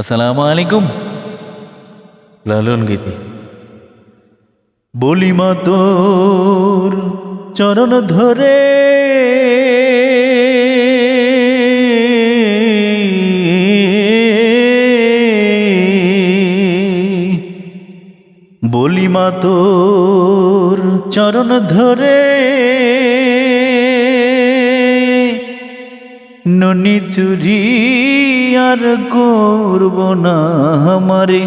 আসসালামু আলাইকুম লালন গীতি। বলি মা তোর চরণ ধরে বলি মা তোর চরণ ধরে ননি চুরি আর করব না আমারে।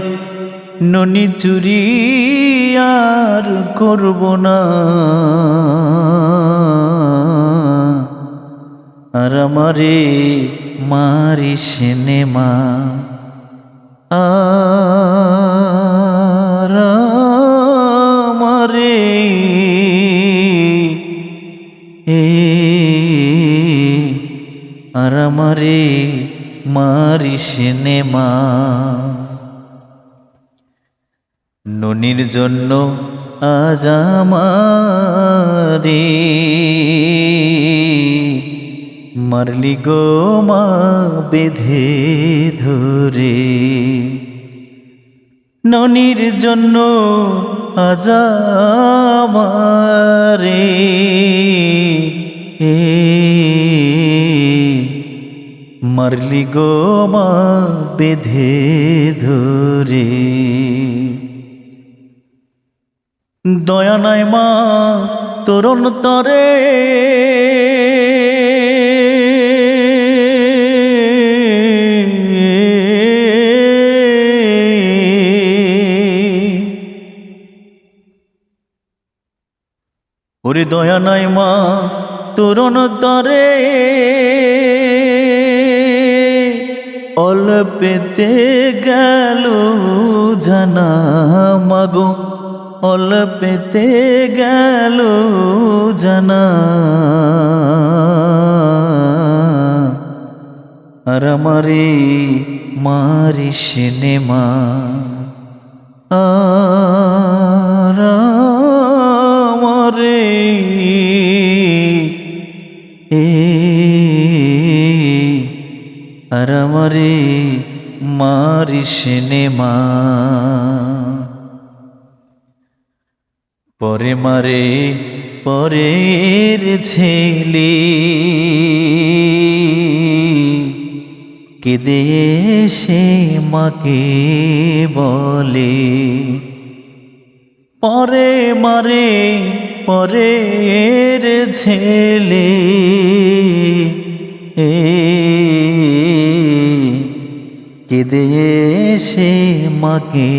ননি চুরি আর করব না। আর আমারে মারি সিনেমা আর আমারে মারি সিনেমা ননির জন্য আজ আমারে। মারলি গো মা বেঁধে ধরে। ননির জন্য আজ আমারে। এ মারলি গো মা বেঁধে ধরে। দয়া নাই মা তরুণ তরে। ওরে দয়া নাই মা তরুণ তরে। অল্পেতে গেল জানা মাগো। অল্পেতে গেল জানা। আর আমারে মারি সিনেমা আর আমারে আর মারি সিনেমা পরে মারে পরের ছেলে। কেঁদে সে মাকে বলে, পরে মারে পরের ছেলে। এ কেঁদে সে মাকে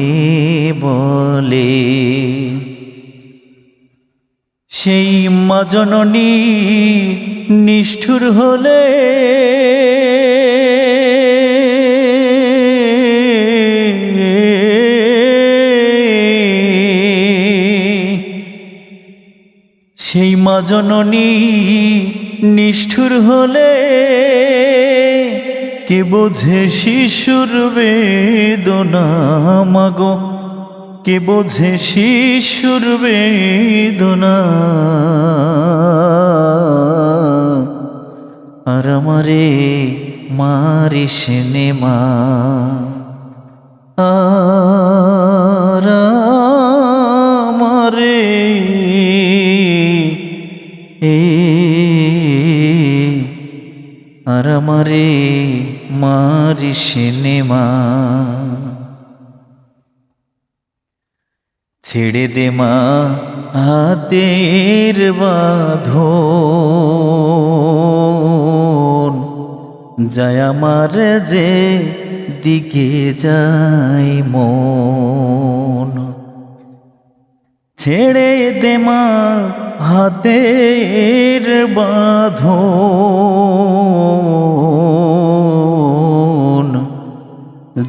বলে সেই মা জননী নিষ্ঠুর হলে সেই মা জননী নিষ্ঠুর হলে কে বোঝে শিশুর বেদনা মাগো? কে বোঝে শিশুর বেদনা? আর আমারে মারি সিনেমা আমারে মারি সিনেমা। ছেড়ে দে মা হাতের বাঁধন। যায় আমার যে দিকে যাই মন। ছেড়ে দে মা হাতের বাঁধো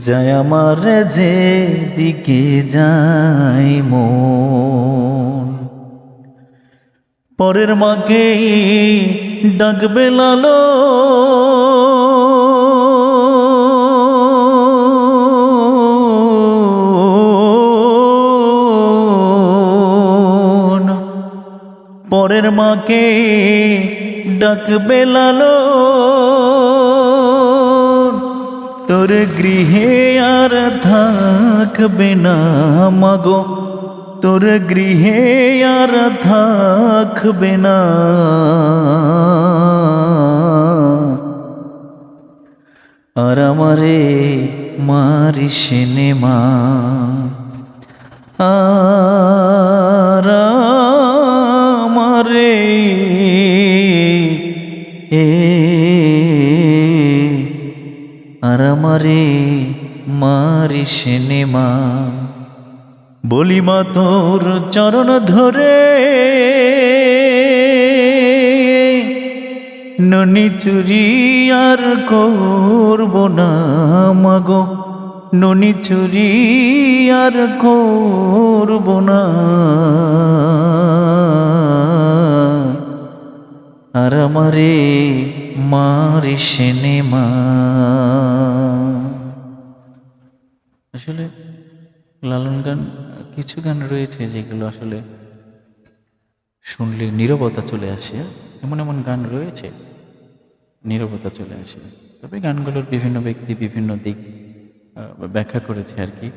যায় আমার যে দিকে যাই মন। পরের মাকে ডাকবে লালো পরের মাকে ডাকবে লালো তোর গৃহে আর থাকবে না মাগো। তোর গৃহে আর থাকবে না। আর আমারে মারি সিনেমা আর সিনেমা। বলি মা, তোর চরণ ধরে ননি চুরি আর করব না মাগো। ননি চুরি আর করব না। আর আমারে মারি সিনেমা। আসলে লালন গান, কিছু গান রয়েছে যেগুলো আসলে শুনলে নীরবতা চলে আসে, এমন এমন গান রয়েছে, নীরবতা চলে আসে। তবে গানগুলোর বিভিন্ন ব্যক্তি বিভিন্ন দিক ব্যাখ্যা করেছে আর কি।